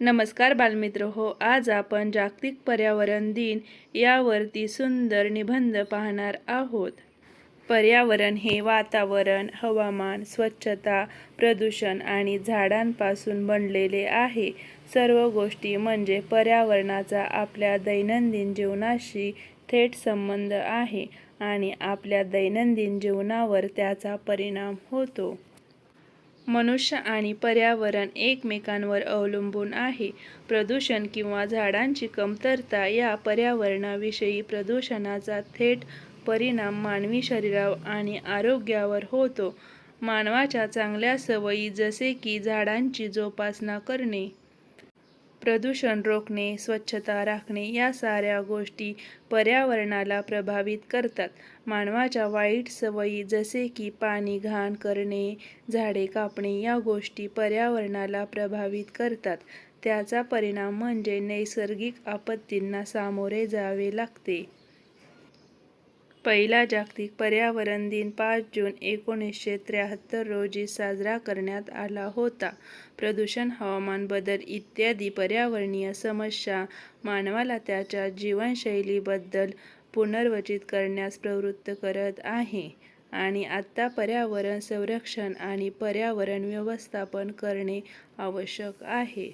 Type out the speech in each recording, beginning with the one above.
नमस्कार बालमित्र हो आज आपण जागतिक पर्यावरण दिन यावरती सुंदर निबंध पाहणार आहोत. पर्यावरण हे वातावरण हवामान स्वच्छता प्रदूषण आणि झाडांपासून बनलेले आहे. सर्व गोष्टी म्हणजे पर्यावरणाचा आपल्या दैनंदिन जीवनाशी थेट संबंध आहे आणि आपल्या दैनंदिन जीवनावर त्याचा परिणाम होतो. मनुष्य आणि पर्यावरण एकमेकांवर अवलंबून आहे. प्रदूषण किंवा झाडांची कमतरता या पर्यावरणाविषयी प्रदूषणाचा थेट परिणाम मानवी शरीरावर आणि आरोग्यावर होतो. मानवाच्या चांगल्या सवयी जसे की झाडांची जोपासना करणे प्रदूषण रोखणे स्वच्छता राखणे या साऱ्या गोष्टी पर्यावरणाला प्रभावित करतात. मानवाच्या वाईट सवयी जसे की पाणी घाण करणे झाडे कापणे या गोष्टी पर्यावरणाला प्रभावित करतात. त्याचा परिणाम म्हणजे नैसर्गिक आपत्तींना सामोरे जावे लागते. पहिला जागतिक पर्यावरण दिन पाच जून एकोणीसशे त्र्याहत्तर रोजी साजरा करण्यात आला होता. प्रदूषण हवामान बदल इत्यादी पर्यावरणीय समस्या मानवाला त्याच्या जीवनशैलीबद्दल पुनर्वचित करण्यास प्रवृत्त करत आहे आणि आत्ता पर्यावरण संरक्षण आणि पर्यावरण व्यवस्थापन करणे आवश्यक आहे.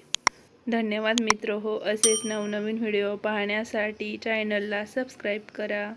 धन्यवाद मित्र. हो असेच नवनवीन व्हिडिओ पाहण्यासाठी चॅनलला सबस्क्राईब करा.